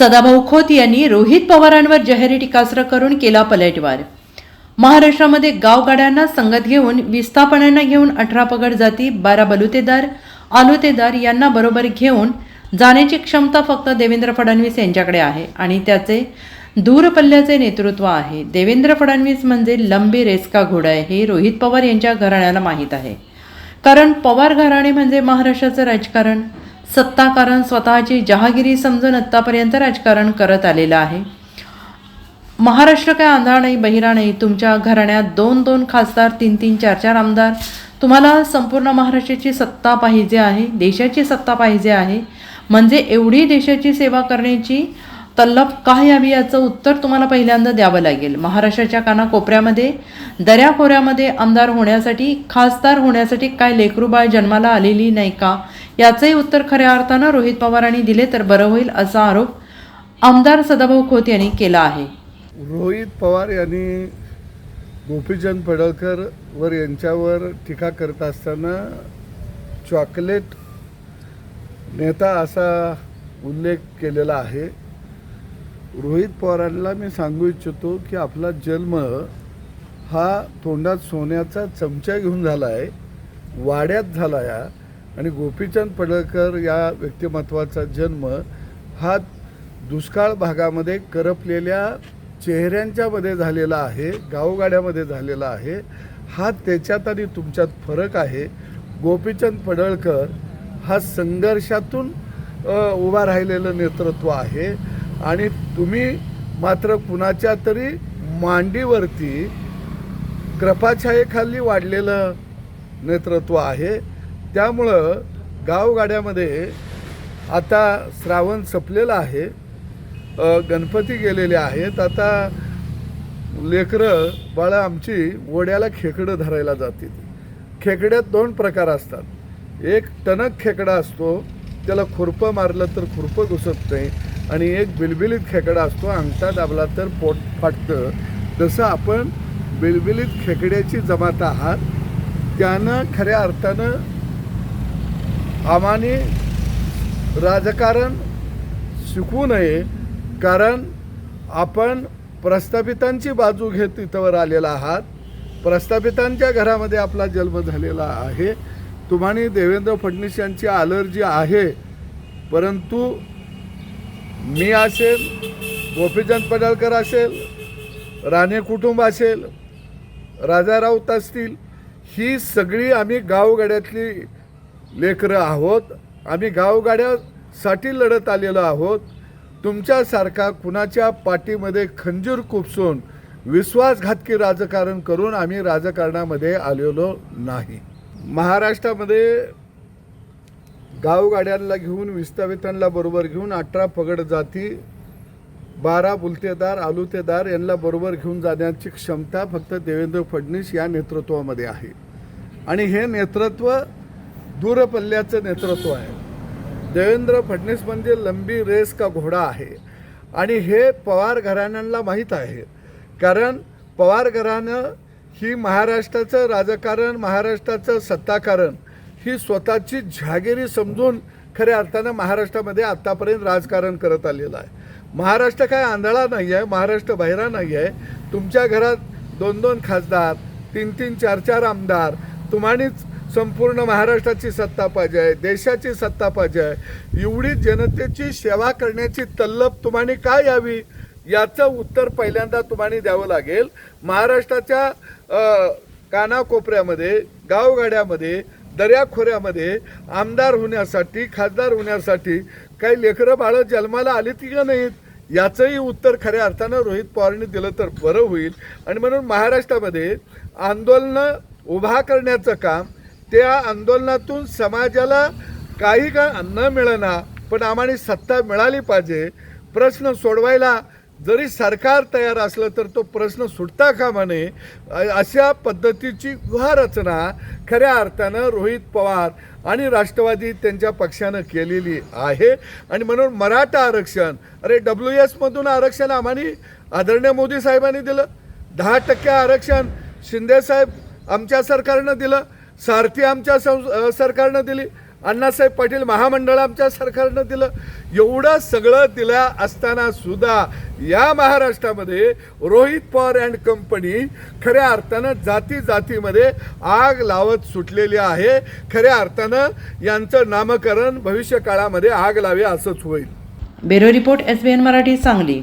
सदाभाऊ खोत यांनी रोहित पवारांवर जाहीर टीकास्त्र करून केला पलटवार. महाराष्ट्रामध्ये गावगाड्यांना संगत घेऊन विस्थापनांना घेऊन अठरा पगड जाती बारा बलुतेदार आलुतेदार यांना बरोबर घेऊन जाण्याची क्षमता फक्त देवेंद्र फडणवीस यांच्याकडे आहे आणि त्याचे दूरपल्ल्याचे नेतृत्व आहे. देवेंद्र फडणवीस म्हणजे लंबी रेसका घोडा आहे हे रोहित पवार यांच्या घराण्याला माहीत आहे. कारण पवार घराणे म्हणजे महाराष्ट्राचं राजकारण. सत्ताकारण स्वतःची जहागिरी समजून आत्तापर्यंत राजकारण करत आलेलं आहे. महाराष्ट्र काय आंधळा नाही बहिरा नाही? तुमच्या घराण्यात दोन दोन खासदार तीन तीन चार चार आमदार. तुम्हाला संपूर्ण महाराष्ट्राची सत्ता पाहिजे आहे देशाची सत्ता पाहिजे आहे. म्हणजे एवढी देशाची सेवा करण्याची तल्लब का यावी याचं उत्तर तुम्हाला पहिल्यांदा द्यावं लागेल. महाराष्ट्राच्या कानाकोपऱ्यामध्ये दऱ्याखोऱ्यामध्ये आमदार होण्यासाठी खासदार होण्यासाठी काय लेकरूबाळ जन्माला आलेली नाही का? याचंही उत्तर खऱ्या अर्थानं रोहित पवारांनी दिले तर बरं होईल असा आरोप आमदार सदाभाऊ खोत यांनी केला आहे. रोहित पवार यांनी गोपीचंद पडळकर वर यांच्यावर टीका करत असताना चॉकलेट नेता असा उल्लेख केलेला आहे. रोहित पवारांना मी सांगू इच्छितो की आपला जन्म हा तोंडात सोन्याचा चमचा घेऊन झाला आहे वाड्यात झाला आहे आणि गोपीचंद पडळकर या व्यक्तिमत्वाचा जन्म हा दुष्काळ भागामध्ये करपलेल्या चेहऱ्यांच्या मध्ये झालेला आहे गावगाड्यामध्ये झालेला आहे. हा त्याच्यात आणि तुमच्यात फरक आहे. गोपीचंद पडळकर हा संघर्षातून उभा राहिलेलं नेतृत्व आहे. आणि तुम्ही मात्र कुणाच्या तरी मांडीवरती कृपाछायेखाली वाढलेलं नेतृत्व आहे. त्यामुळं गावगाड्यामध्ये आता श्रावण संपलेलं आहे. गणपती गेलेले आहेत. आता लेकरं बाळं आमची ओढ्याला खेकडं धरायला जातील. खेकड्यात दोन प्रकार असतात. एक टणक खेकडा असतो त्याला खुरपं मारलं तर खुरपं घुसत नाही आणि एक बिलबिलीत खेकडा असतो अंगठा दाबला तर पोट फाटतं. तसं आपण बिलबिलीत खेकड्याची जमात आहात त्यानं खऱ्या अर्थानं आम्हाने राजकारण शिकवू नये कारण आपण प्रस्थापितांची बाजू घेत इथवर आलेला आहात. प्रस्थापितांच्या घरामध्ये आपला जन्म झालेला आहे. तुम्हाला देवेंद्र फडणवीस यांची अलर्जी आहे. परंतु मी असेल गोपीचंद पडळकर असेल राणे कुटुंब असेल राजा राऊत असतील ही सगळी आम्ही गावगड्यातली लेकरं आहोत. आम्ही गावगाड्यासाठी लढत आलेलो आहोत. तुमच्यासारखा कुणाच्या पाठीमध्ये खंजीर खुपसून विश्वासघातकी राजकारण करून आम्ही राजकारणामध्ये आलेलो नाही. महाराष्ट्रामध्ये गावगाड्यांना घेऊन विस्थापितांना बरोबर घेऊन अठरा पगड जाती बारा बुलतेदार आलुतेदार यांना बरोबर घेऊन जाण्याची क्षमता फक्त देवेंद्र फडणवीस या नेतृत्वामध्ये आहे. आणि हे नेतृत्व दूरपल्ल्याचं नेतृत्व आहे. देवेंद्र फडणवीस म्हणजे लंबी रेस का घोडा आहे? आणि हे पवार घराण्यांना माहीत आहे. कारण पवार घराणं ही महाराष्ट्राचं राजकारण महाराष्ट्राचं सत्ताकारण ही स्वतःची जहागिरी समजून खऱ्या अर्थानं महाराष्ट्रामध्ये आत्तापर्यंत राजकारण करत आलेलं आहे. महाराष्ट्र काय आंधळा नाही आहे महाराष्ट्र बहिरा नाही आहे. तुमच्या घरात दोन दोन खासदार तीन तीन चार चार आमदार तुम्हानेच संपूर्ण महाराष्ट्राची सत्ता पाहिजे आहे देशाची सत्ता पाहिजे आहे. एवढी जनतेची सेवा करण्याची तल्लप तुम्हाला काय यावी? याचं उत्तर पहिल्यांदा तुम्हाला द्यावं लागेल. महाराष्ट्राच्या कानाकोपऱ्यामध्ये गावगाड्यामध्ये दर्याखोऱ्यामध्ये आमदार होण्यासाठी खासदार होण्यासाठी काही लेकरं बाळं जन्माला आली ती का नाहीत? याचंही उत्तर खऱ्या अर्थानं रोहित पवारांनी दिलं तर बरं होईल. आणि म्हणून महाराष्ट्रामध्ये आंदोलनं उभा करण्याचं काम त्या आंदोलनातून समाजाला काही का न मिळणार पण आम्हाला सत्ता मिळाली पाहिजे. प्रश्न सोडवायला जरी सरकार तयार असलं तर तो प्रश्न सुटता कामा नये. अशा पद्धतीची गुहारचना खऱ्या अर्थानं रोहित पवार आणि राष्ट्रवादी त्यांच्या पक्षानं केलेली आहे. आणि म्हणून मराठा आरक्षण अरे डब्ल्यू एसमधून आरक्षण आम्हाला आदरणीय मोदी साहेबांनी दिलं. दहा टक्के आरक्षण शिंदेसाहेब आमच्या सरकारनं दिलं. सारथी आमच्या सं सरकारनं दिली. अण्णासाहेब पाटील महामंडळ आमच्या सरकारनं दिलं. एवढं सगळं दिलं असताना सुद्धा या महाराष्ट्रामध्ये रोहित पवार अँड कंपनी खऱ्या अर्थानं जाती जातीमध्ये आग लावत सुटलेली आहे. खऱ्या अर्थानं यांचं नामकरण भविष्य काळामध्ये आग लावे असंच होईल. Bureau report S B N Marathi Sangli.